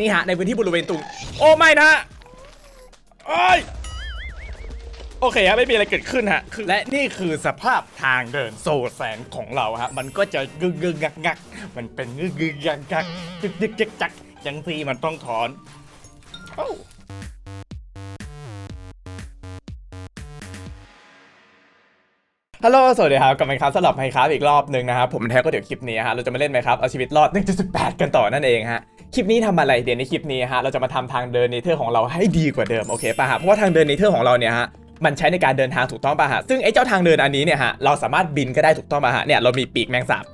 นี่ฮะในพื้นที่บริเวณตรงโอ้ไม่นะโอ้ยโอเคฮะไม่มีอะไรเกิดขึ้นฮะคือและนี่คือสภาพทางเดินโซแสนของเราฮะมันก็จะกึกกึกงักงักมันเป็นกึกกึกงักงักจึกจึกจักจักจังทีมันต้องถอนโอ้ฮัลโหล สวัสดีครับกลับมาครับสำหรับไมครับอีกรอบหนึ่งนะครับ ผมแท้ก็เดี๋ยวคลิปนี้ฮะ เราจะมาเล่นไหมครับ เอาชีวิตรอด 1.18 กันต่อนั่นเองฮะ คลิปนี้ทำอะไรเดี๋ยวในคลิปนี้ฮะเราจะมาทำทางเดินเนเธอร์ของเราให้ดีกว่าเดิมโอเคป่ะฮะเพราะว่าทางเดินเนเธอร์ของเราเนี่ยฮะมันใช้ในการเดินทางถูกต้องป่ะฮะซึ่งไอ้เจ้าทางเดินอันนี้เนี่ยฮะเราสามารถบินก็ได้ถูกต้องป่ะฮะเนี่ยเรามีปีกแมงสาบ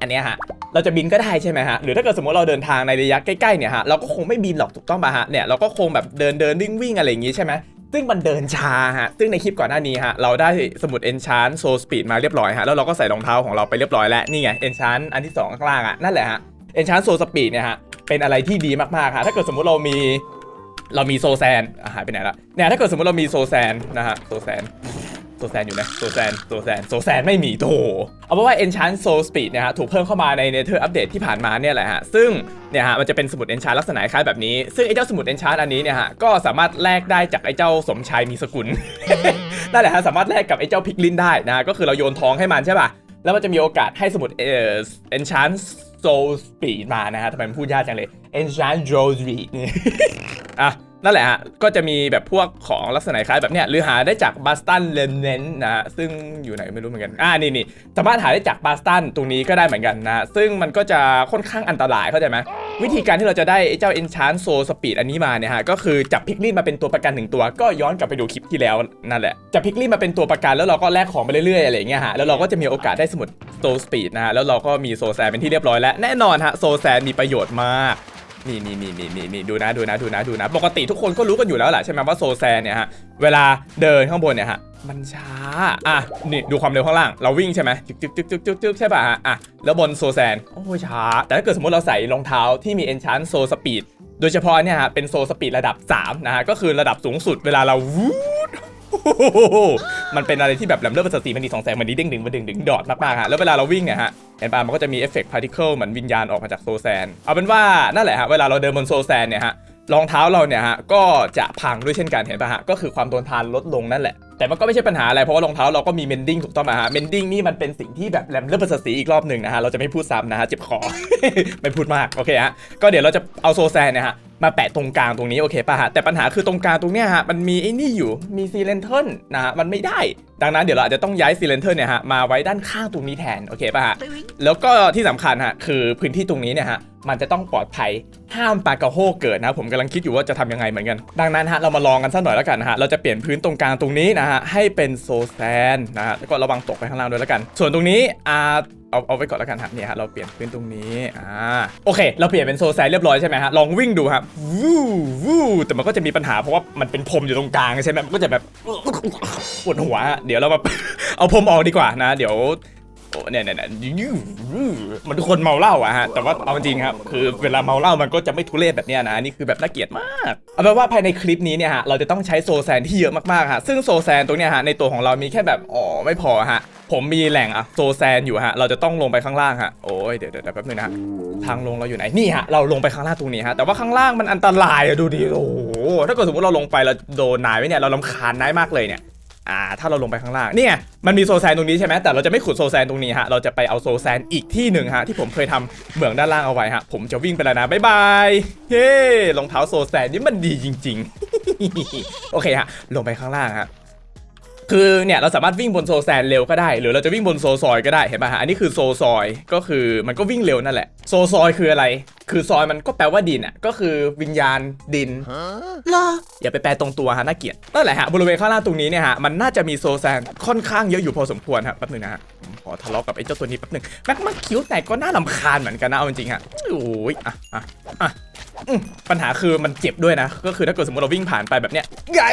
อันเนี้ยฮะเราจะบินก็ได้ใช่ไหมฮะหรือถ้าเกิดสมมติเราเดินทางในระยะใกล้ๆเนี่ยฮะเราก็คงไม่บินหรอกถูกต้องป่ะฮะเนี่ยเราก็คงแบบเดินเดินวิ่งวิ่งอะไรอย่างงี้ใช่ไหมซึ่งมันเดินช้าฮะ ซึ่งในคลิปก่อนหน้านี้ฮะ เราได้สมุด Enchant Soul Speed มาเรียบร้อยฮะ แล้วเราก็ใส่รองเท้าของเราไปเรียบร้อยแล้ว นี่ไง Enchant อันที่ 2 ข้างล่างอะ นั่นแหละฮะ Enchant Soul Speed เนี่ยฮะ เป็นอะไรที่ดีมากๆฮะถ้าเกิดสมมุติเรามีเรามีโซแซนอะหายไปไหนละเนี่ยถ้าเกิดสมมติเรามีโซแซนนะฮะโซแซนโซแซนอยู่นะโซแซนโซแซนโซแซนไม่มีโถเอาเป็นว่า Enchant Soul Speed เนี่ยฮะถูกเพิ่มเข้ามาใน Nether Update ที่ผ่านมาเนี่ยแหละฮะซึ่งเนี่ยฮะมันจะเป็นสมุด Enchant ลักษณะคล้ายแบบนี้ ซึ่งไอ้เจ้าสมุด Enchant อันนี้เนี่ยฮะก็สามารถแลกได้จากไอ้เจ้าสมชายมีสกุลนั่นแหละฮะสามารถแลกกับไอ้เจ้าพิกลินได้นะฮะก็คือเราโยนทองให้มันใช่ป่ะแล้วมันจะมีโอกาสให้สมุดเอ่อ Enchant โซลสปีดมานะฮะทำไมมันพูดยากจังเลย Enchant Soul Speed นี่อะ นั่นแหละฮะ ก็จะมีแบบพวกของลักษณะคล้ายแบบเนี้ยหรือหาได้จากบาสตันเลนเนนนะฮะซึ่งอยู่ไหนไม่รู้เหมือนกัน อ่านี่นี่สามารถหาได้จากบาสตันตรงนี้ก็ได้เหมือนกันนะฮะซึ่งมันก็จะค่อนข้างอันตรายเข้าใจไหมวิธีการที่เราจะได้ไอ้เจ้า Enchant Soul Speed อันนี้มาเนี่ยฮะ ก็คือจับพิกลินมาเป็นตัวประกันหนึ่งตัว ก็ย้อนกลับไปดูคลิปที่แล้วนั่นแหละจับพิกลินมาเป็นตัวประกันแล้วเราก็แลกของไปเรื่อยๆอะไรเงี้ยฮะแล้วเราก็จะมีโอกาสได้สมุด Soul Speed นะฮะแล้วเราก็มีโซแซนเป็นที่เรียบร้อยแล้วแน่นอนฮะโซแซนมีประโยชน์มาก นี่นี่นี่นี่นี่นี่ดูนะดูนะดูนะดูนะ ปกติทุกคนก็รู้กันอยู่แล้วแหละใช่ไหมว่าโซแซนเนี่ยฮะเวลาเดินข้างบนเนี่ยฮะมันช้า อะ นี่ดูความเร็วข้างล่าง เราวิ่งใช่ไหมจึ๊กจึ๊กจึ๊กจึ๊กจึ๊กจึ๊กใช่ป่ะฮะ อะ แล้วบนโซแซน โอ้ยช้า แต่ถ้าเกิดสมมติเราใส่รองเท้าที่มี Enchant Soul Speed โดยเฉพาะเนี่ยฮะ เป็นโซสปีดระดับ 3 นะฮะ ก็คือระดับสูงสุดเวลาเราวูด มันเป็นอะไรที่แบบแหลมเลือดประเสริฐสีมันดีสองแสงมันดีเด้งดึงมาดึงดึงดอดมากๆฮะแล้วเวลาเราวิ่งเนี่ยฮะเห็นป่ะมันก็จะมีเอฟเฟกต์พาร์ติเคิลเหมือนวิญญาณออกมาจากโซแซน เอาเป็นว่านั่นแหละฮะเวลาเราเดินบนโซแซนเนี่ยฮะรองเท้าเราเนี่ยฮะก็จะพังด้วยเช่นกันเห็นป่ะฮะก็คือความทนทานลดลงนั่นแหละแต่มันก็ไม่ใช่ปัญหาอะไรเพราะว่ารองเท้าเราก็มีเมนดิ้งถูกต้องไหมฮะเมนดิ้งนี่มันเป็นสิ่งที่แบบแหลมเลือดประสีอีกรอบหนึ่งนะฮะเราจะไม่พูดซ้ำนะฮะเจ็บคอ ไม่พูดมากโอเคฮะก็เดี๋ยวเราจะเอาโซแซนเนี่ยฮะ มาแปะตรงกลางตรงนี้โอเคป่ะฮะแต่ปัญหาคือตรงกลางตรงเนี้ยฮะมันมีไอ้นี่อยู่มีซีเลนเทิลนะฮะมันไม่ได้ ดังนั้นเดี๋ยวเราอาจจะต้องย้ายซีเลนเทิลเนี่ยฮะมาไว้ด้านข้างตรงนี้แทนโอเคป่ะฮะแล้วก็ที่สำคัญฮะคือพื้นที่ตรงนี้เนี่ยฮะมันจะต้องปลอดภัยห้ามปลากระโฮกเกิดนะผมกำลังคิดอยู่ว่าจะทำยังไงเหมือนกัน ดังนั้นฮะเรามาลองกันสักหน่อยแล้วกันนะฮะเราจะเปลี่ยนพื้นตรงกลางตรงนี้นะฮะให้เป็นโซแซนนะฮะแล้วก็ระวังตกไปข้างล่างด้วยแล้วกัน ส่วนตรงนี้อ่าเอาเอาไว้ก่อนแล้วกันฮะเนี่ยฮะเราเปลี่ยนพื้นตรงนี้อ่าโอเค เราเปลี่ยนเป็นโซแซนเรียบร้อยใช่ไหมฮะลองวิ่งดูครับวู้วู้แต่มันก็จะมีปัญหาเพราะว่ามันเป็นพรมอยู่ตรงกลางใช่ไหมมันก็จะแบบปวดหัวฮะเดี๋ยวเรามาเอาพรมออกดีกว่านะ เดี๋ยวเนี่ยเนี่ยเนี่ยมันทุกคนเมาเหล้าอะฮะ แต่ว่าเอาจริงครับ คือเวลาเมาเหล้ามันก็จะไม่ทุเรศแบบเนี้ยนะ นี่คือแบบน่าเกลียดมาก เอาเป็นว่าภายในคลิปนี้เนี่ยฮะ เราจะต้องใช้โซแซนที่เยอะมากๆฮะ ซึ่งโซแซนตรงเนี้ยฮะ ในตัวของเรามีแค่แบบ อ๋อ ไม่พอฮะ ผมมีแหล่งอะโซแซนอยู่ฮะ เราจะต้องลงไปข้างล่างฮะ โอ้ย เดี๋ยวเดี๋ยวเดี๋ยวแป๊บนึงนะฮะ ทางลงเราอยู่ไหน นี่ฮะ เราลงไปข้างล่างตรงนี้ฮะ แต่ว่าข้างล่างมันอันตรายอะดูดิ โอ้โห ถ้าเกิดสมมติเราลงไปเราโดนนายไว้เนี่ย เราลำคาญนายมากเลยเนี่ย อ่าถ้าเราลงไปข้างล่างเนี่ยมันมีโซแซนตรงนี้ใช่ไหมแต่เราจะไม่ขุดโซแซนตรงนี้ฮะเราจะไปเอาโซแซนอีกที่หนึ่งฮะที่ผมเคยทำเหมืองด้านล่างเอาไว้ฮะผมจะวิ่งไปแล้วนะบ๊ายบายเฮ้รองเท้าโซแซนนี่มันดีจริง ๆ โอเคฮะลงไปข้างล่างฮะ คือเนี่ยเราสามารถวิ่งบนโซแซนเร็วก็ได้ หรือเราจะวิ่งบนโซซอยก็ได้เห็นป่ะฮะอันนี้คือโซซอยก็คือมันก็วิ่งเร็วนั่นแหละ โซซอยคืออะไร คือซอยมันก็แปลว่าดินอะก็คือวิญญาณดิน เหรออย่าไปแปลตรงตัวฮะน่าเกลียดนั่นแหละฮะบริเวณข้างล่างตรงนี้เนี่ยฮะมันน่าจะมีโซแซนค่อนข้างเยอะอยู่พอสมควรฮะแป๊บนึงนะฮะผมขอทะเลาะกับไอ้เจ้าตัวนี้แป๊บนึงแม็กมาคิ้วแต่ก็น่าลำคาญเหมือนกันนะเอาจริงๆฮะโอ้ยอะอะอะอืม ปัญหาคือมันเจ็บด้วยนะ ก็คือถ้าเกิดสมมติเราวิ่งผ่านไปแบบเนี้ยใหญ่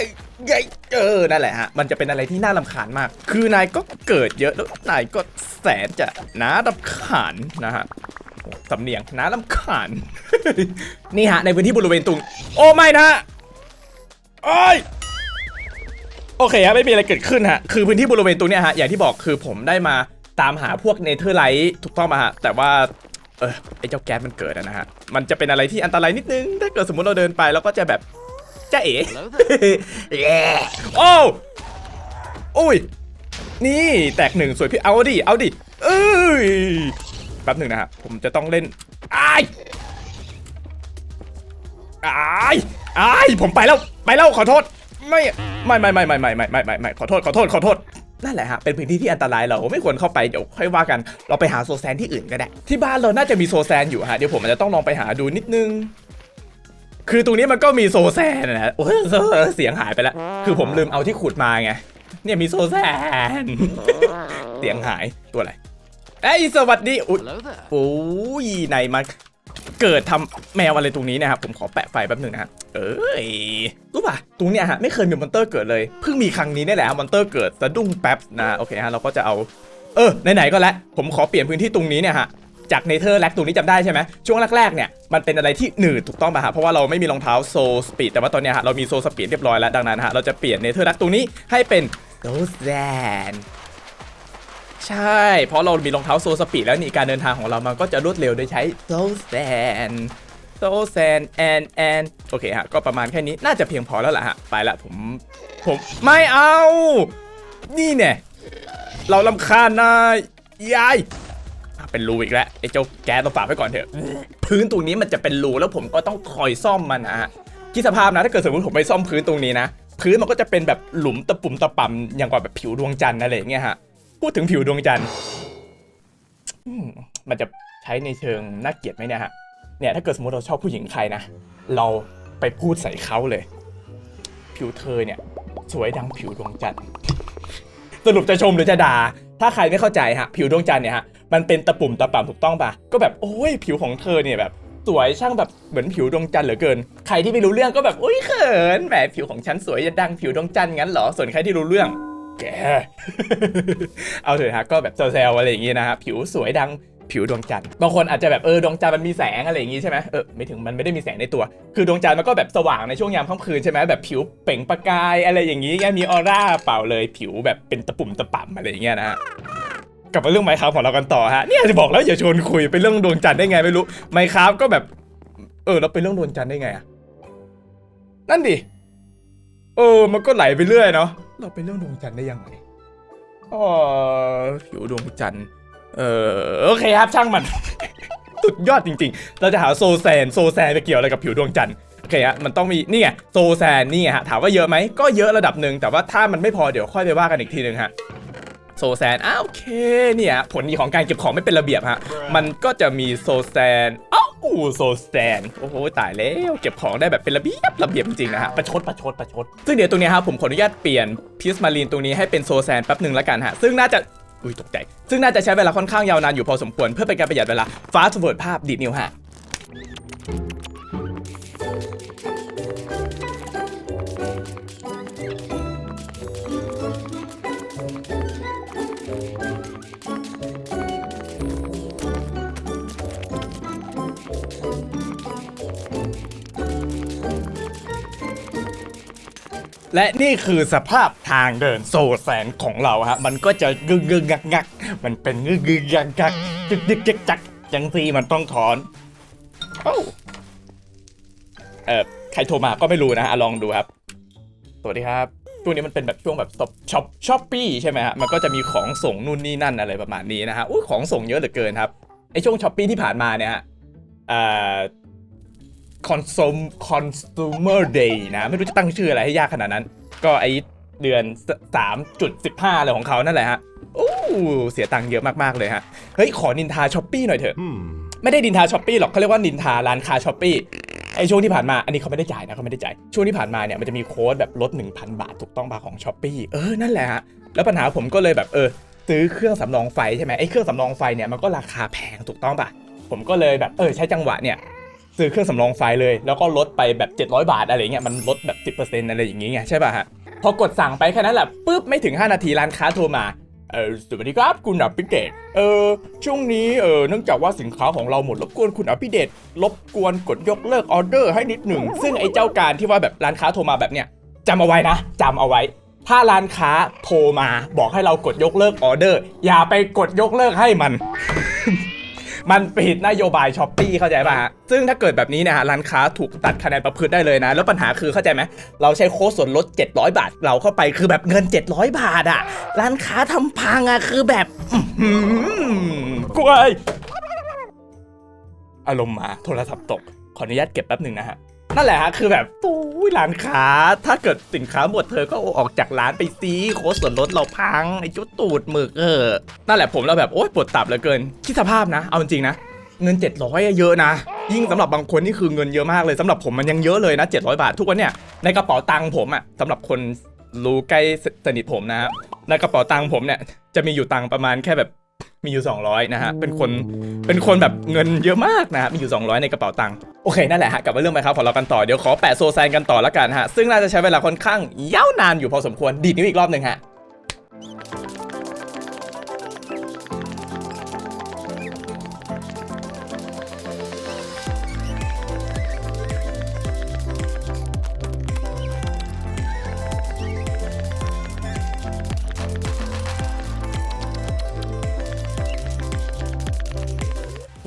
ใหญ่เออนั่นแหละฮะ มันจะเป็นอะไรที่น่ารำคาญมาก คือนายก็เกิดเยอะแล้วนายก็แสนจะน่ารำคาญนะฮะสำเนียงน่ารำคาญ นี่ฮะ ในพื้นที่บริเวณตรงโอ้ไม่นะโอ้ยโอเคฮะไม่มีอะไรเกิดขึ้นฮะคือพื้นที่บริเวณตรงเนี้ยฮะอย่างที่บอกคือผมได้มาตามหาพวกเนเธอร์ไลท์ถูกต้องมาฮะแต่ว่า เออไอเจ้าแก๊สมันเกิดนะฮะ มันจะเป็นอะไรที่อันตรายนิดนึง ถ้าเกิดสมมติเราเดินไปเราก็จะแบบจะเอ๋โอ้อ้ย นี่แตกหนึ่งสวยพี่ เอาดิ เอาดิ เอ้ย แป๊บหนึ่งนะครับ ผมจะต้องเล่นอายอายอายผมไปแล้ว ไปแล้ว ขอโทษ ไม่ ไม่ไม่ไม่ไม่ไม่ไม่ไม่ขอโทษ ขอโทษ ขอโทษ นั่นแหละฮะเป็นพื้นที่ที่อันตรายเราไม่ควรเข้าไปเดี๋ยวค่อยว่ากันเราไปหาโซแซนที่อื่นก็ได้ ที่บ้านเราน่าจะมีโซแซนอยู่ฮะเดี๋ยวผมอาจจะต้องลองไปหาดูนิดนึง คือตรงนี้มันก็มีโซแซนนะโอ้ยเสียงหายไปแล้วคือผมลืมเอาที่ขุดมาไงเนี่ยมีโซแซนเสียงหายตัวอะไรเอ้ยสวัสดีอุ๊ย Hello there. โอ้ยไหนมา เกิดทำแมวอะไรตรงนี้นะครับผมขอแปะไฟแป๊บหนึ่งนะเอ้ยรู้ป่ะตรงเนี้ยฮะไม่เคยมีมอนเตอร์เกิดเลยเพิ่งมีครั้งนี้นี่แหละมอนเตอร์เกิดสะดุ้งแป๊บนะโอเคฮะเราก็จะเอาเออไหนๆก็แล้วผมขอเปลี่ยนพื้นที่ตรงนี้เนี่ยฮะจากเนเธอร์แลกตรงนี้จำได้ใช่ไหมช่วงแรกๆเนี่ยมันเป็นอะไรที่หนืดถูกต้องป่ะฮะเพราะว่าเราไม่มีรองเท้าโซสปีดแต่ว่าตอนเนี้ยฮะเรามีโซสปีดเรียบร้อยแล้วดังนั้นฮะเราจะเปลี่ยนเนเธอร์แลกตรงนี้ให้เป็นโซแซน ใช่ เพราะเรามีรองเท้าโซสปีดแล้วนี่การเดินทางของเรามันก็จะรวดเร็วโดยใช้โซแซนโซแซนแอนแอนโอเคฮะ ก็ประมาณแค่นี้น่าจะเพียงพอแล้วล่ะฮะ ไปละผม ผมไม่เอา นี่เนี่ย เราลำคาญนายยายอะเป็นรูอีกแล้วไอ้เจ้าแก๊สเราฝากไว้ก่อนเถอะ พื้นตรงนี้มันจะเป็นรูแล้วผมก็ต้องคอยซ่อมมันนะฮะคิดสภาพนะถ้าเกิดสมมติผมไปซ่อมพื้นตรงนี้นะ พื้นมันก็จะเป็นแบบหลุมตะปุ่มตะป่ำอย่างกว่าแบบผิวดวงจันทร์อะไรอย่างเงี้ยฮะ พูดถึงผิวดวงจันทร์มมันจะใช้ในเชิงน่าเกลียดไหมเนี่ยฮะ เนี่ยถ้าเกิดสมมติเราชอบผู้หญิงใครนะ เราไปพูดใส่เขาเลย ผิวเธอเนี่ย สวยดังผิวดวงจันทร์ สรุปจะชมหรือจะด่า ถ้าใครไม่เข้าใจฮะ ผิวดวงจันทร์เนี่ยฮะ มันเป็นตะปุ่มตะป่ำถูกต้องปะก็แบบโอ้ยผิวของเธอเนี่ยแบบสวยช่างแบบเหมือนผิวดวงจันทร์เหลือเกิน ใครที่ไม่รู้เรื่องก็แบบโอ้ยเขินแหมผิวของฉันสวยจะดังผิวดวงจันทร์งั้นเหรอ ส่วนใครที่รู้เรื่อง แก เอาเถอะฮะก็แบบแซวๆอะไรอย่างงี้นะฮะผิวสวยดังผิวดวงจันทร์บางคนอาจจะแบบเออดวงจันทร์มันมีแสงอะไรอย่างงี้ใช่ไหมเออไม่ถึงมันไม่ได้มีแสงในตัว คือดวงจันทร์มันก็แบบสว่างในช่วงยามค่ำคืนใช่ไหมแบบผิวเปล่งประกายอะไรอย่างงี้แกมีออร่าเปล่าเลยผิวแบบเป็นตะปุ่มตะป่ำอะไรอย่างเงี้ยนะฮะกลับมาเรื่องไมค์ครับของเรากันต่อฮะเนี่ยจะบอกแล้วอย่าชวนคุยเป็นเรื่องดวงจันทร์ได้ไงไม่รู้ไมค์ครับก็แบบ เออแล้วเป็นเรื่องดวงจันทร์ได้ไงอะนั่นดิเออมันก็ไหลไปเรื่อยเนาะ เราเป็นเรื่องดวงจันทร์ได้ยังไงอ๋อผิวดวงจันทร์ เออโอเคครับช่างมัน สุดยอดจริง ๆ เราจะหาโซแซนโซแซนไปเกี่ยวอะไรกับผิวดวงจันทร์โอเคฮะมันต้องมีนี่ไงโซแซนนี่ไงฮะถามว่าเยอะไหมก็เยอะระดับหนึ่งแต่ว่าถ้ามันไม่พอเดี๋ยวค่อยไปว่ากันอีกทีหนึ่งฮะโซแซนอ้าวโอเคเนี่ยผลดีของการเก็บของไม่เป็นระเบียบฮะมันก็จะมีโซแซนอ้า วโซแซนโอ้โหตายแล้วเก็บของได้แบบเป็นระเบียบระเบียบจริงๆนะฮะประชดประชดประชดซึ่งเดี๋ยวตรงเนี้ยครับผมขออนุญาตเปลี่ยนพิสมารีนตรงนี้ให้เป็นโซแซนแป๊บหนึ่งแล้วกันฮะซึ่งน่าจะอุ้ยตกใจซึ่งน่าจะใช้เวลาค่อนข้างยาวนานอยู่พอสมควรเพื่อเป็นการประหยัดเวลาฟ้าสเวิร์ดภาพดีดนิ้วฮะ และนี่คือสภาพทางเดินโซแซนของเราฮะ มันก็จะกึกกึกงักงักมันเป็นกึกกึกงักงักจึกจึกจักจักจังซีมันต้องถอนเอ้าเออใครโทรมาก็ไม่รู้นะฮะลองดูครับ สวัสดีครับ ช่วงนี้มันเป็นแบบช่วงแบบช็อปช็อปช้อปปี้ใช่ไหมฮะ มันก็จะมีของส่งนู่นนี่นั่นอะไรประมาณนี้นะฮะอุ้ยของส่งเยอะเหลือเกินครับไอช่วงช้อปปี้ที่ผ่านมาเนี่ยฮะ อ่า consum consumer day นะ ไม่รู้จะตั้งชื่ออะไรให้ยากขนาดนั้น ก็ไอเดือน 3.15อะไรของเขานั่นแหละฮะโอ้เสียตังค์เยอะมาก ๆ เลยฮะ เฮ้ย ขอนินทาช้อปปี้หน่อยเถอะ Hmm. ไม่ได้นินทาช้อปปี้หรอกเขาเรียกว่านินทาร้านค้าช้อปปี้ไอช่วงที่ผ่านมา อันนี้เขาไม่ได้จ่ายนะเขาไม่ได้จ่าย ช่วงที่ผ่านมาเนี่ยมันจะมีโค้ดแบบลด 1,000 บาทถูกต้องปะของช้อปปี้เออ นั่นแหละฮะ แล้วปัญหาผมก็เลยแบบเออซื้อเครื่องสำรองไฟใช่ไหมไอเครื่องสำรองไฟเนี่ยมันก็ราคาแพงถูกต้องปะ ผมก็เลยแบบเออใช้จังหวะเนี่ยซื้อเครื่องสำรองไฟเลย แล้วก็ลดไปแบบ 700 บาทอะไรเงี้ยมันลดแบบ 10%อะไรอย่างเงี้ยใช่ป่ะฮะพอกดสั่งไปแค่นั้นแหละปุ๊บไม่ถึง 5 นาทีร้านค้าโทรมาเออสวัสดีครับคุณอภิเดชเออช่วงนี้เออเนื่องจากว่าสินค้าของเราหมดรบกวนคุณอภิเดชรบกวนกดยกเลิกออเดอร์ให้นิดหนึ่งซึ่งไอ้เจ้าการที่ว่าแบบร้านค้าโทรมาแบบเนี้ยจำเอาไว้นะจำเอาไว้ ถ้าร้านค้าโทรมาบอกให้เรากดยกเลิกออเดอร์ อย่าไปกดยกเลิกให้มัน มันผิดนโยบายช้อปปี้เข้าใจป่ะฮะซึ่งถ้าเกิดแบบนี้เนี่ยฮะร้านค้าถูกตัดคะแนนประพฤติได้เลยนะ แล้วปัญหาคือเข้าใจไหมเราใช้โค้ดส่วนลด 700 บาท เราเข้าไปคือแบบเงิน 700 บาทอะร้านค้าทำพังอะคือแบบกล้วยอารมณ์มาโทรศัพท์ตก ขออนุญาตเก็บแป๊บหนึ่งนะฮะ นั่นแหละฮะคือแบบตู้ร้านค้า ถ้าเกิดสินค้าหมดเธอก็ออกจากร้านไปซีโค้ดส่วนลดเราพังไอ้จุดตูดหมึกเออนั่นแหละผมเราแบบโอ๊ยปวดตับเหลือเกินคิดสภาพนะ เอาจริงๆนะเงิน 700อะเยอะนะ ยิ่งสำหรับบางคนนี่คือเงินเยอะมากเลยสำหรับผมมันยังเยอะเลยนะ 700 บาททุกวันเนี่ยในกระเป๋าตังค์ผมอะสำหรับคนรู้ใกล้สนิทผมนะครในกระเป๋าตังค์ผมเนี่ยจะมีอยู่ตังค์ประมาณแค่แบบมีอยู่ 200 นะฮะเป็นคนเป็นคนแบบเงินเยอะมากนะฮะมีอยู่ 200 ในกระเป๋าตังค์ โอเคนั่นแหละฮะกลับมาเรื่องไปครับของเรากันต่อเดี๋ยวขอแปะโซแซนกันต่อแล้วกันฮะซึ่งน่าจะใช้เวลาค่อนข้างยาวนานอยู่พอสมควรดีดนิ้วอีกรอบหนึ่งฮะ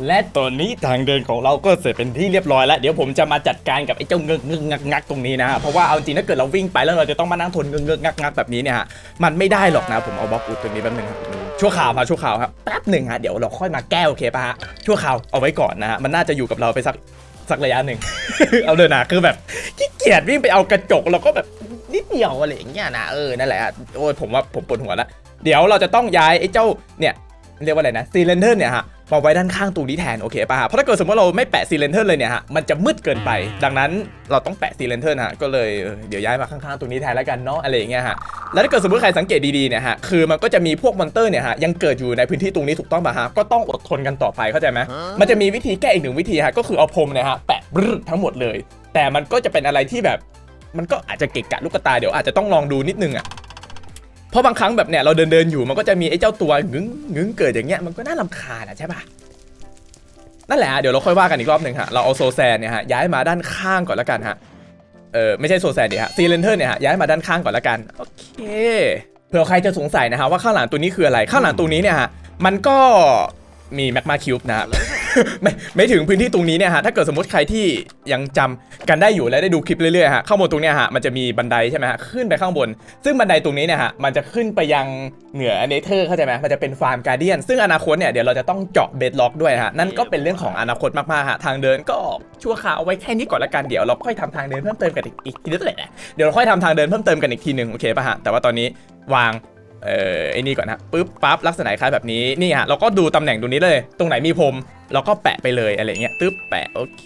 และตอนนี้ทางเดินของเราก็เสร็จเป็นที่เรียบร้อยแล้ว เดี๋ยวผมจะมาจัดการกับไอ้เจ้าเงึกงึกงักงักตรงนี้นะฮะเพราะว่าเอาจริงถ้าเกิดเราวิ่งไปแล้วเราจะต้องมานั่งทนเงึกงึกงักงักแบบนี้เนี่ยฮะมันไม่ได้หรอกนะผมเอาบล็อกอุดตรงนี้แป๊บนึงครับชั่วข่าวมาชั่วข่าวครับแป๊บหนึ่งฮะเดี๋ยวเราค่อยมาแก้โอเคปะฮะชั่วข่าวเอาไว้ก่อนนะฮะมันน่าจะอยู่กับเราไปสักสักระยะหนึ่ง เอาเลยนะคือแบบขี้เกียจวิ่งไปเอากระจกเราก็แบบนิดเดียวอะไรอย่างเงี้ยนะเออนั่นแหละโอ้ยผมว่าผมปวดหัวแล้วเดี๋ยวเราจะต้องย้ายไอ้เจ้าเนี่ย เรียกว่าอะไรนะซีเลนเดอร์เนี่ยฮะมาไว้ด้านข้างตรงนี้แทนโอเคป่ะฮะเพราะถ้าเกิดสมมติเราไม่แปะซีเลนเดอร์เลยเนี่ยฮะมันจะมืดเกินไป ดังนั้นเราต้องแปะซีเลนเดอร์ฮะก็เลยเออเดี๋ยวย้ายมาข้างๆตรงนี้แทนแล้วกันเนาะอะไรอย่างเงี้ยฮะแล้วถ้าเกิดสมมติใครสังเกตดีๆเนี่ยฮะคือมันก็จะมีพวกมอนเตอร์เนี่ยฮะยังเกิดอยู่ในพื้นที่ตรงนี้ถูกต้องป่ะฮะก็ต้องอดทนกันต่อไปเข้าใจไหมมันจะมีวิธีแก้อีกหนึ่งวิธีฮะก็คือเอาพรมเนี่ยฮะแปะบรึ้ทั้งหมดเลย แต่มันก็จะเป็นอะไรที่แบบ มันก็อาจจะเกะกะลูกตาเดี๋ยวอาจจะต้องลองดูนิดนึงอะ เพราะบางครั้งแบบเนี่ยเราเดินเดินอยู่มันก็จะมีไอ้เจ้าตัวงึ้งงึ้งเกิดอย่างเงี้ยมันก็น่ารำคาญอะใช่ปะนั่นแหละเดี๋ยวเราค่อยว่ากันอีกรอบหนึ่งฮะเราเอาโซแซนเนี่ยฮะย้ายมาด้านข้างก่อนล้วกันฮะเออไม่ใช่โซแซนดิฮะซีเลนเทอร์เนี่ยฮะย้ายมาด้านข้างก่อนล้วกันโอเคเผื่อใครจะสงสัยนะฮะว่าข้างหลังตัวนี้คืออะไรข้างหลังตัวนี้เนี่ยฮะมันก็มีแมกมาคิวบนะ ไม่ไม่ถึงพื้นที่ตรงนี้เนี่ยฮะถ้าเกิดสมมติใครที่ยังจำกันได้อยู่และได้ดูคลิปเรื่อยๆฮะข้างบนตรงเนี้ยฮะมันจะมีบันไดใช่ไหมฮะขึ้นไปข้างบน ซึ่งบันไดตรงนี้เนี่ยฮะมันจะขึ้นไปยังเหนือเนเธอร์เข้าใจไหมมันจะเป็นฟาร์มการเดียน ซึ่งอนาคตเนี่ยเดี๋ยวเราจะต้องเจาะเบดล็อกด้วยฮะนั่นก็เป็นเรื่องของอนาคตมากๆฮะทางเดินก็ชั่วคราวเอาไว้แค่นี้ก่อนละกันเดี๋ยวเราค่อยทำทางเดินเพิ่มเติมกันอีกอีกทีนึงแหละเดี๋ยวเราค่อยทำทางเดินเพิ่มเติมกันอีกทีหนึ่งโอเคป่ะฮะแต่ว่าตอนนี้วาง เอ่อไอ้นี่ก่อนนะปึ๊บปั๊บลักษณะคล้ายแบบนี้นี่ฮะเราก็ดูตำแหน่งตรงนี้เลย ตรงไหนมีพรมเราก็แปะไปเลยอะไรเงี้ยตึ๊บแปะโอเค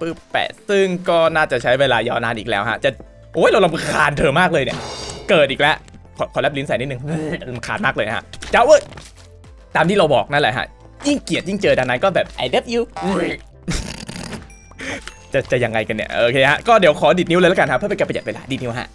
ปึ๊บแปะ ซึ่งก็น่าจะใช้เวลายาวนานอีกแล้วฮะจะโอ้ยเราลำคาญเธอมากเลยเนี่ยเกิดอีกแล้วขอขอแลบลิ้นใส่นิดนึงลำคาญมากเลยฮะเจ้าเว้ยตามที่เราบอกนั่นแหละฮะยิ่งเกลียดยิ่งเจอดังนั้นก็แบบ I love you จะจะยังไงกันเนี่ยโอเคฮะก็เดี๋ยวขอดิดนิ้วเลยแล้วกันครับเพื่อเป็นการประหยัดเวลาดิดนิ้วฮะ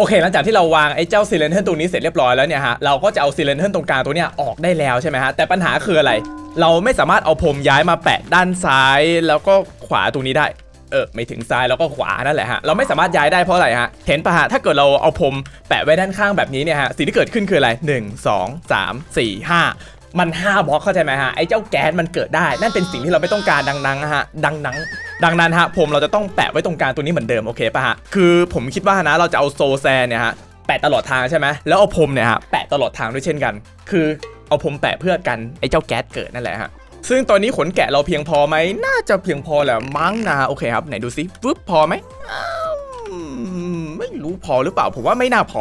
โอเค หลังจากที่เราวางไอ้เจ้าซีเลนเทอร์ตรงนี้เสร็จเรียบร้อยแล้วเนี่ยฮะเราก็จะเอาซีเลนเทอร์ตรงกลางตัวเนี้ยออกได้แล้วใช่ไหมฮะแต่ปัญหาคืออะไร เราไม่สามารถเอาพรมย้ายมาแปะด้านซ้ายแล้วก็ขวาตรงนี้ได้เออไม่ถึงซ้ายแล้วก็ขวานั่นแหละฮะเราไม่สามารถย้ายได้เพราะอะไรฮะเห็นปะฮะถ้าเกิดเราเอาพรมแปะไว้ด้านข้างแบบนี้เนี่ยฮะสิ่งที่เกิดขึ้นคืออะไร 1 2 3 4 5 มัน5บล็อกเข้าใจไหมฮะไอ้เจ้าแก๊สมันเกิดได้ นั่นเป็นสิ่งที่เราไม่ต้องการดังนั้นฮะดังนั้นดังนั้นฮะผมเราจะต้องแปะไว้ตรงกลางตัวนี้เหมือนเดิมโอเคป่ะฮะคือผมคิดว่านะเราจะเอาโซแซนเนี่ยฮะแปะตลอดทางใช่ไหมแล้วเอาพรมเนี่ยฮะแปะตลอดทางด้วยเช่นกัน คือเอาพรมแปะเพื่อกันไอ้เจ้าแก๊สเกิดนั่นแหละฮะซึ่งตอนนี้ขนแกะเราเพียงพอไหมน่าจะเพียงพอแหละมั้งนะโอเคครับไหนดูซิฟึบพอไหมไม่รู้พอหรือเปล่าผมว่าไม่น่าพอ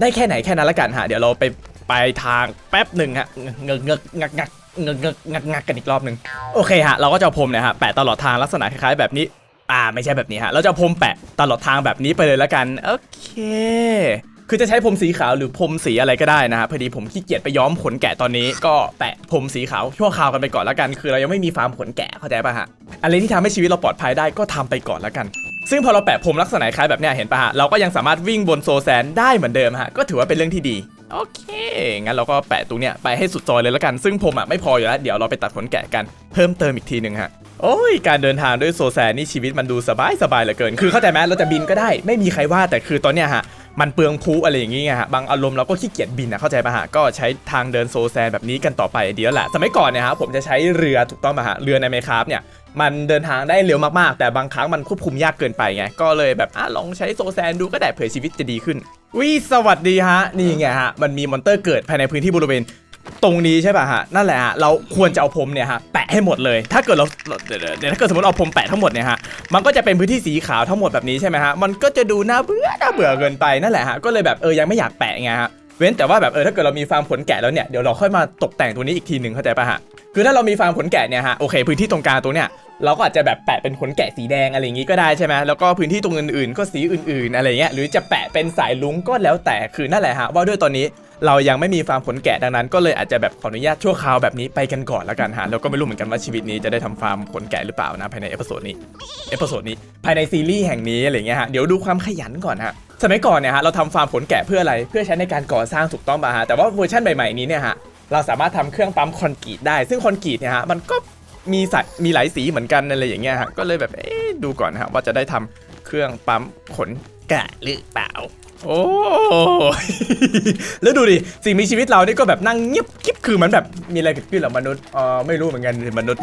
ได้แค่ไหนแค่นั้นละกันฮะเดี๋ยวเราไป ไปทางแป๊บหนึ่งฮะเงกเงกงักงักเงกเงกงักงักกันอีกรอบหนึ่งโอเคฮะเราก็จะพรมเนี่ยฮะแปะตลอดทางลักษณะคล้ายๆแบบนี้อ่าไม่ใช่แบบนี้ฮะเราจะพรมแปะตลอดทางแบบนี้ไปเลยละกันโอเคคือจะใช้พรมสีขาวหรือพรมสีอะไรก็ได้นะฮะพอดีผมขี้เกียจไปย้อมขนแกะตอนนี้ ก็แปะพรมสีขาวชั่วคราวกันไปก่อนละกัน คือเรายังไม่มีฟาร์มขนแกะเข้าใจป่ะฮะอะไรที่ทำให้ชีวิตเราปลอดภัยได้ก็ทำไปก่อนละกัน ซึ่งพอเราแปะพรมลักษณะคล้ายแบบเนี้ยเห็นป่ะฮะเราก็ยังสามารถวิ่งบนโซแซนได้เหมือนเดิมฮะก็ถือว่าเป็นเรื่องที่ดี โอเค งั้นเราก็แปะตรงเนี้ยไปให้สุดซอยเลยละกัน ซึ่งผมอะไม่พออยู่แล้ว เดี๋ยวเราไปตัดขนแกะกันเพิ่มเติมอีกทีหนึ่งฮะ โอ้ย การเดินทางด้วยโซแซนี่ชีวิตมันดูสบายสบายเหลือเกิน คือเข้าใจไหมเราจะบินก็ได้ ไม่มีใครว่าแต่คือตอนเนี้ยฮะ มันเปลืองพุอะไรอย่างงี้ไงฮะ บางอารมณ์เราก็ขี้เกียจบินนะเข้าใจป่ะฮะ ก็ใช้ทางเดินโซแซนแบบนี้กันต่อไปดีแล้วแหละ สมัยก่อนเนี่ยฮะผมจะใช้เรือถูกต้องป่ะฮะ เรือในเมคาฟเนี่ยมันเดินทางได้เร็วมากๆ แต่บางครั้งมันควบคุมยากเกินไปไง ก็เลยแบบอะลองใช้โซแซนดูก็ได้เผื่อชีวิตจะดีขึ้น วิสวัสดีฮะ นี่ไงฮะ มันมีมอนเตอร์เกิดภายในพื้นที่บริเวณตรงนี้ใช่ป่ะฮะ นั่นแหละฮะ เราควรจะเอาพรมเนี่ยฮะ แปะให้หมดเลย ถ้าเกิดเราเดี๋ยวถ้าเกิดสมมติเอาพรมแปะทั้งหมดเนี่ยฮะ มันก็จะเป็นพื้นที่สีขาวทั้งหมดแบบนี้ใช่ไหมฮะ มันก็จะดูน่าเบื่อ น่าเบื่อเกินไปนั่นแหละฮะ ก็เลยแบบเออ ยังไม่อยากแปะไงฮะ เว้นแต่ว่าแบบเออ ถ้าเกิดเรามีฟาร์มขนแกะแล้วเนี่ย เดี๋ยวเราค่อยมาตกแต่งตัวนี้อีกทีหนึ่งเข้าใจป่ะฮะ คือถ้าเรามีฟาร์มขนแกะเนี่ยฮะ โอเค พื้นที่ตรงกลางตรงเนี้ย เราก็อาจจะแบบแปะเป็นขนแกะสีแดงอะไรอย่างงี้ก็ได้ใช่ไหมแล้วก็พื้นที่ตรงอื่นๆ ก็สีอื่นๆอะไรเงี้ยหรือจะแปะเป็นสายลุงก็แล้วแต่คือนั่นแหละฮะว่าด้วยตอนนี้เรายังไม่มีฟาร์มขนแกะดังนั้น ก็เลยอาจจะแบบขออนุญาตชั่วคราวแบบนี้ไปกันก่อนแล้วกันฮะแล้วก็ไม่รู้เหมือนกันว่าชีวิตนี้จะได้ทำฟาร์มขนแกะหรือเปล่านะภายในเอพิโซดนี้เอพิโซดนี้ภายในซีรีส์แห่งนี้อะไรเงี้ยฮะเดี๋ยวดูความขยันก่อนฮะสมัยก่อนเนี่ยฮะเราทำฟาร์มขนแกะเพื่ออะไรเพื่อใช้ในการก่อสร้างถูกต้องป่ะฮะแต่ว่าเวอร์ชันใหม่ๆนี้เนี่ยฮะเราสามารถทำเครื่องปั๊มคอนกรีตได้ ซึ่งคอนกรีตเนี่ยฮะมันก็ มีสายมีหลายสีเหมือนกันอะไรอย่างเงี้ยฮะก็เลยแบบเอ๊ะดูก่อนฮะว่าจะได้ทำเครื่องปั๊มขนแกะหรือเปล่า โอ้แล้วดูดิสิ่งมีชีวิตเรานี่ก็แบบนั่งเงียบกิ๊บคือเหมันแบบมีอะไรเกิดขึ้นเหรอมนุษย์เออไม่รู้เหมือนกันมนุษย์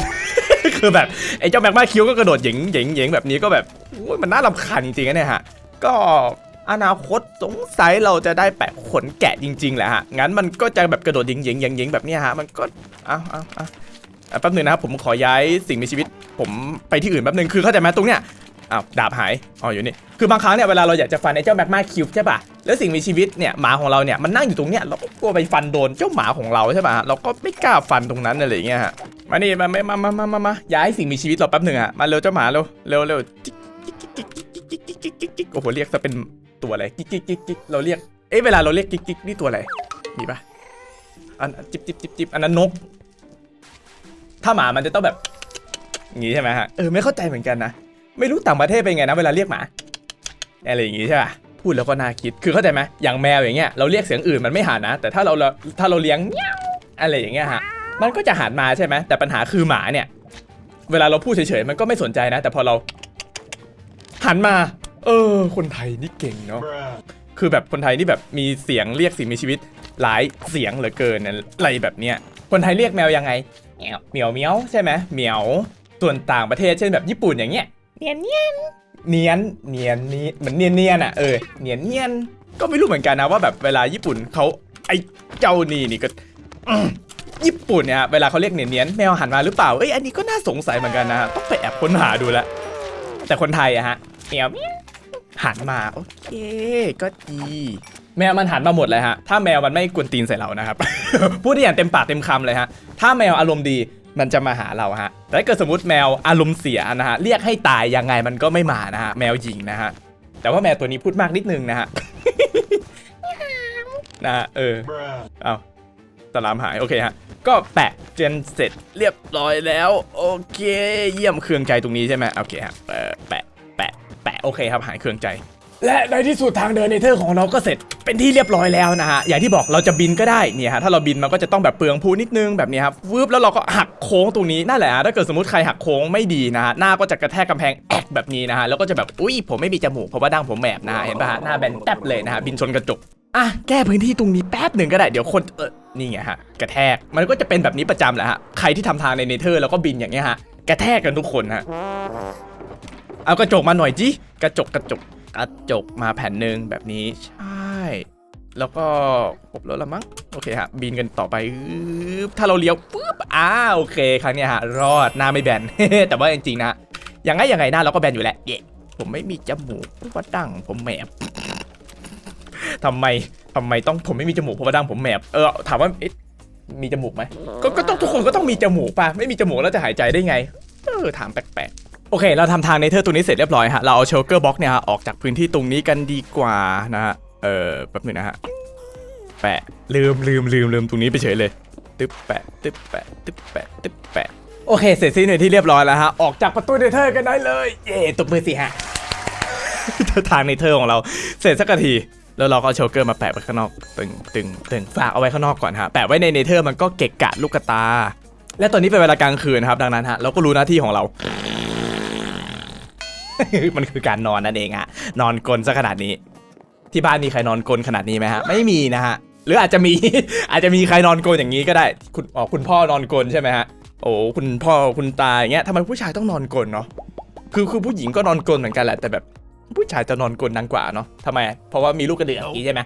คือแบบไอ้เจ้าแมกมาคิวก็กระโดดเหยิงเหยิงเหยิงแบบนี้ก็แบบโอ้ยมันน่ารำคาญจริงๆนะเนี่ยฮะก็อนาคตสงสัยเราจะได้แปะขนแกะจริงๆแหละฮะ งั้นมันก็จะแบบกระโดดหยิงเหยิงเหยิงแบบนี้ฮะ มันก็ เอาเอาเอา แป๊บนึงนะครับผมขอย้ายสิ่งมีชีวิต ผมไปที่อื่นแป๊บนึงคือเข้าใจไหมตรงเนี้ยอ้าวดาบหายอ๋ออยู่นี่คือบางครั้งเนี่ยเวลาเราอยากจะฟันไอ้เจ้าแม็กมาคิวใช่ป่ะแล้วสิ่งมีชีวิตเนี่ยหมาของเราเนี่ยมันนั่งอยู่ตรงเนี้ยเราก็กลัวไปฟันโดนเจ้าหมาของเราใช่ป่ะเราก็ไม่กล้าฟันตรงนั้นอะไรเงี้ยฮะมานี่มามามามามามาย้ายสิ่งมีชีวิตเราแป๊บหนึ่งอะมาเร็วเจ้าหมาเร็วเร็วเร็วโอ้โหเรียกจะเป็นตัวอะไรกิ๊กกิ๊กกิ๊กเราเรียกเอ้เวลาเราเรียกกิ๊กกิ๊กนี่ตัวอะไรมีป่ะอันจิบจิบจิบจิบอันนั้นนก ถ้าหมามันจะต้องแบบอย่างงี้ใช่ไหมฮะ เออไม่เข้าใจเหมือนกันนะ ไม่รู้ต่างประเทศเป็นไงนะเวลาเรียกหมาอะไรอย่างงี้ใช่ป่ะ พูดแล้วก็น่าคิด คือเข้าใจไหมอย่างแมวอย่างเงี้ยเราเรียกเสียงอื่นมันไม่หันนะ แต่ถ้าเราถ้าเราเลี้ยงอะไรอย่างเงี้ยฮะ มันก็จะหันมาใช่ไหม แต่ปัญหาคือหมาเนี่ย เวลาเราพูดเฉยๆมันก็ไม่สนใจนะ แต่พอเรา หันมา เออ คนไทยนี่เก่งเนาะ คือแบบคนไทยนี่แบบมีเสียงเรียกสิ่งมีชีวิต หลายเสียงเหลือเกินอะไรแบบเนี้ย คนไทยเรียกแมวยังไง เหมียวเหมียวเหมียวใช่ไหมเหมียวส่วนต่างประเทศเช่นแบบญี่ปุ่นอย่างเงี้ยเนียนเนียนเนียนเนียนนี่เหมือนเนียนเนียนอะเออเนียนเนียนก็ไม่รู้เหมือนกันนะว่าแบบเวลาญี่ปุ่นเขาไอ้เจ้านี่นี่ก็อืมญี่ปุ่นเนี่ยเวลาเขาเรียกเนียนเนียนแมวหันมาหรือเปล่าเอ้ยอันนี้ก็น่าสงสัยเหมือนกันนะต้องไปแอบค้นหาดูแล้วแต่คนไทยอะฮะเหมียวเหมียวหันมาโอเคก็ดี แมวมันหันมาหมดเลยฮะถ้าแมวมันไม่กวนตีนใส่เรานะครับ พูดได้อย่างเต็มปากเต็มคำเลยฮะ ถ้าแมวอารมณ์ดีมันจะมาหาเราฮะ แต่ถ้าเกิดสมมติแมวอารมณ์เสียนะฮะ เรียกให้ตายยังไงมันก็ไม่มานะฮะ แมวหญิงนะฮะ แต่ว่าแมวตัวนี้พูดมากนิดนึงนะฮะ นะเออ เอาสลามหาย โอเคฮะ ก็แปะเจนเสร็จเรียบร้อยแล้ว โอเค เยี่ยมเครื่องใจตรงนี้ใช่ไหมโอเคฮะแปะแปะแปะโอเคครับหายเครื่องใจ และในที่สุดทางเดินเนเธอร์ของเราก็เสร็จเป็นที่เรียบร้อยแล้วนะฮะ อย่างที่บอกเราจะบินก็ได้เนี่ยฮะถ้าเราบินมันก็จะต้องแบบเปลืองพูนิดนึงแบบนี้ครับวืบแล้วเราก็หักโค้งตรงนี้นั่นแหละฮะถ้าเกิดสมมติใครหักโค้งไม่ดีนะฮะหน้าก็จะกระแทกกำแพงแอกแบบนี้นะฮะแล้วก็จะแบบอุ้ยผมไม่มีจมูกเพราะว่าดั้งผมแหบนะฮะเห็นปะฮะหน้าแบนแทบเลยนะฮะบินชนกระจกอะแก้พื้นที่ตรงนี้แป๊บหนึ่งก็ได้เดี๋ยวคนเออนี่ไงฮะกระแทกมันก็จะเป็นแบบนี้ประจำแหละฮะใครที่ทำทางในเนเธอร์แล้วก็บินอย่างเงี้ยฮะกระแทกกันทุกคนฮะเอากระจกมาหน่อยจิกระจกกระจก กระจกมาแผ่นหนึ่งแบบนี้ใช่ แล้วก็ครบแล้วละมั้งโอเคฮะบินกันต่อไปถ้าเราเลี้ยวปุ๊บอ่าโอเคครั้งนี้ฮะรอดหน้าไม่แบนแต่ว่าจริงๆนะยังไงยังไงหน้าเราก็แบนอยู่แหละเย่ผมไม่มีจมูกเพราะว่าดั้งผมแหมบทำไมทำไมต้องผมไม่มีจมูกเพราะว่าดั้งผมแหมบเออถามว่ามีจมูกไหมก็ก็ต้องทุกคนก็ต้องมีจมูกป่ะไม่มีจมูกแล้วจะหายใจได้ไง เออถามแปลกๆ โอเค เราทำทางเนเธอร์ตรงนี้เสร็จเรียบร้อยฮะ เราเอาเชลเกอร์บ็อกเนี่ยฮะออกจากพื้นที่ตรงนี้กันดีกว่านะฮะ เออแป๊บหนึงนะฮะ แปะ ลืมลืมลืมลืมตรงนี้ไปเฉยเลย ตึ๊บแปะ ตึ๊บแปะ ตึ๊บแปะ ตึ๊บแปะ โอเค เสร็จสิ้นในที่เรียบร้อยแล้วฮะ ออกจากประตูเนเธอร์กันได้เลย เย่ตบมือสิฮะ ทางเนเธอร์ของเรา เสร็จสักทีแล้วเราก็เอาโชเกอร์มาแปะไว้ข้างนอกตึงตึงตึงฝากเอาไว้ข้างนอกก่อนฮะ แปะไว้ในเนเธอร์มันก็เกะกะลูกตา และตอนนี้เป็นเวลากลางคืนครับ ดังนั้นฮะ เราก็รู้หน้าที่ของเรา มันคือการนอนนั่นเองฮะนอนกลนซะขนาดนี้ ที่บ้านมีใครนอนกลนขนาดนี้ไหมฮะไม่มีนะฮะหรืออาจจะมี อาจจะมีใครนอนกลนอย่างนี้ก็ได้ คุณอ๋อคุณพ่อนอนกลนใช่ไหมฮะโอ้คุณพ่อคุณตาอย่างเงี้ยทำไมผู้ชายต้องนอนกลนเนาะคือคือผู้หญิงก็นอนกลนเหมือนกันแหละแต่แบบผู้ชายจะนอนกลนดังกว่าเนาะทำไม เพราะว่ามีลูกกระเดือกอย่างนี้ใช่ไหม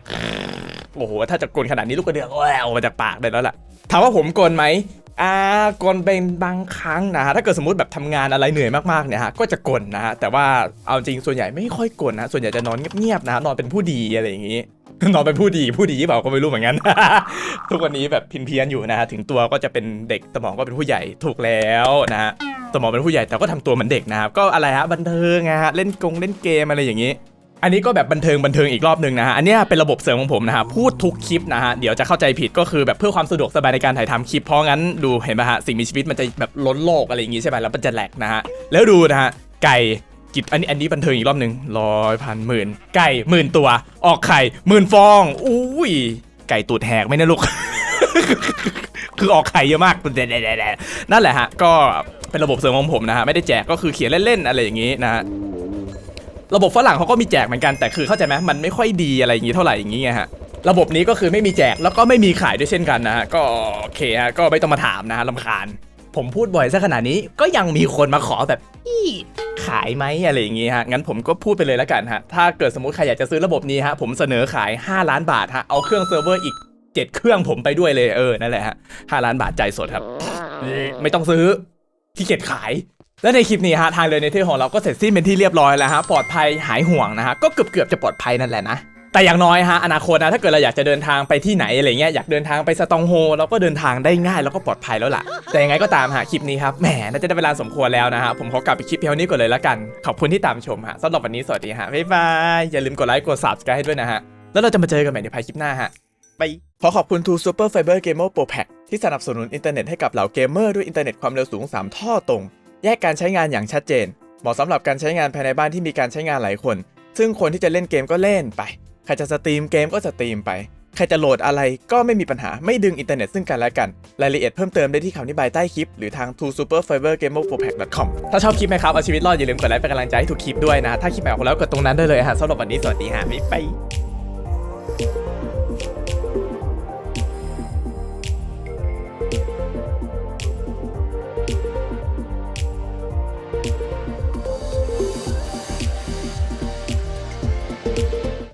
โอ้โห ถ้าจะกลนขนาดนี้ลูกกระเดือกแหววมาจากปากได้แล้วล่ะ ถามว่าผมกลนไหม อ่ากลเป็นบางครั้งนะฮะถ้าเกิดสมมติแบบทำงานอะไรเหนื่อยมากๆเนี่ยฮะก็จะกลนะฮะแต่ว่าเอาจริงส่วนใหญ่ไม่ค่อยกลนะส่วนใหญ่จะนอนเงียบๆนะนอนเป็นผู้ดีอะไรอย่างนี้นอนเป็นผู้ดีผู้ดีเปล่าก็ไม่รู้เหมือนกัน ทุกวันนี้แบบพินเพี้ยนๆอยู่นะฮะถึงตัวก็จะเป็นเด็กสมองก็เป็นผู้ใหญ่ถูกแล้วนะฮะสมองเป็นผู้ใหญ่แต่ก็ทำตัวเหมือนเด็กนะครับก็อะไรฮะบันเทิงนะฮะเล่นกงเล่นเกมอะไรอย่างนี้ อันนี้ก็แบบบันเทิงบันเทิงอีกรอบหนึ่งนะฮะอันนี้เป็นระบบเสริมของผมนะฮะพูดทุกคลิปนะฮะเดี๋ยวจะเข้าใจผิดก็คือแบบเพื่อความสะดวกสบายในการถ่ายทำคลิปเพราะงั้นดูเห็นไหมฮะสิ่งมีชีวิตมันจะแบบล้นโลกอะไรอย่างงี้ใช่ไหมแล้วมันจะแหลกนะฮะแล้วดูนะฮะไก่กิบอันนี้อันนี้บันเทิงอีกรอบหนึ่งร้อยพันหมื่นไก่หมื่นตัว ออกไข่หมื่นฟองอุ้ยไก่ตูดแหกไหมเนะลูก คือออกไข่เยอะมากนั่นแหละฮะก็เป็นระบบเสริมของผมนะฮะไม่ได้แจกก็คือเขียนเล่นๆอะไรอย่างงี้นะฮะ ระบบฝรั่งเขาก็มีแจกเหมือนกันแต่คือเข้าใจไหมมันไม่ค่อยดีอะไรอย่างงี้เท่าไหร่อย่างงี้ไงฮะระบบนี้ก็คือไม่มีแจกแล้วก็ไม่มีขายด้วยเช่นกันนะฮะก็โอเคฮะก็ไม่ต้องมาถามนะฮะลำคาญ ผมพูดบ่อยซะขนาดนี้ก็ยังมีคนมาขอแบบอีขายไหมอะไรอย่างงี้ฮะงั้นผมก็พูดไปเลยแล้วกันฮะถ้าเกิดสมมติใครอยากจะซื้อระบบนี้ฮะผมเสนอขาย 5 ล้านบาทฮะเอาเครื่องเซิร์ฟเวอร์อีก 7 เครื่องผมไปด้วยเลยเออนั่นแหละฮะ5ล้านบาทใจสดครับ ไม่ต้องซื้อที่เกียจขาย และในคลิปนี้ฮะทางเดินในที่ของเราก็เสร็จสิ้นเป็นที่เรียบร้อยแล้วฮะปลอดภัยหายห่วงนะฮะก็เกือบเกือบๆจะปลอดภัยนั่นแหละนะแต่อย่างน้อยฮะอนาคตนะถ้าเกิดเราอยากจะเดินทางไปที่ไหนอะไรเงี้ยอยากเดินทางไปสตองโฮเราก็เดินทางได้ง่ายแล้วก็ปลอดภัยแล้วล่ะ แต่ยังไงก็ตามฮะคลิปนี้ครับแหมน่าจะได้เวลาสมควรแล้วนะฮะผมขอกลับไปคลิปเพียวนี้ก่อนเลยละกัน ขอบคุณที่ตามชมฮะสำหรับวันนี้สวัสดีฮะบ๊ายบายอย่าลืมกดไลค์กด subscribe ให้ด้วยนะฮะแล้วเราจะมาเจอกันใหม่ในภายคลิปหน้าฮะไปขอขอบคุณ True Super Fiber Gamer Pro Pack ที่สนับสนุนอินเทอร์เน็ตให้กับเหล่าเกมเมอร์ด้วยอินเทอร์เน็ตความเร็วสูง 3 ท่อตรง แยกการใช้งานอย่างชัดเจน เหมาะสำหรับการใช้งานภายในบ้านที่มีการใช้งานหลายคน ซึ่งคนที่จะเล่นเกมก็เล่นไป ใครจะสตรีมเกมก็สตรีมไป ใครจะโหลดอะไรก็ไม่มีปัญหา ไม่ดึงอินเทอร์เน็ตซึ่งกันและกัน รายละเอียดเพิ่มเติมได้ที่คำอธิบายใต้คลิป หรือทาง True Super Fiber Gamer Pro Pack com ถ้าชอบคลิปไหมครับ เอาชีวิตรอดอย่าลืมกดไลค์เป็นกำลังใจให้ทุกคลิปด้วยนะ ถ้าคลิปไหนออกแล้วกดตรงนั้นได้เลยฮะสำหรับวันนี้สวัสดีฮะบ๊ายบาย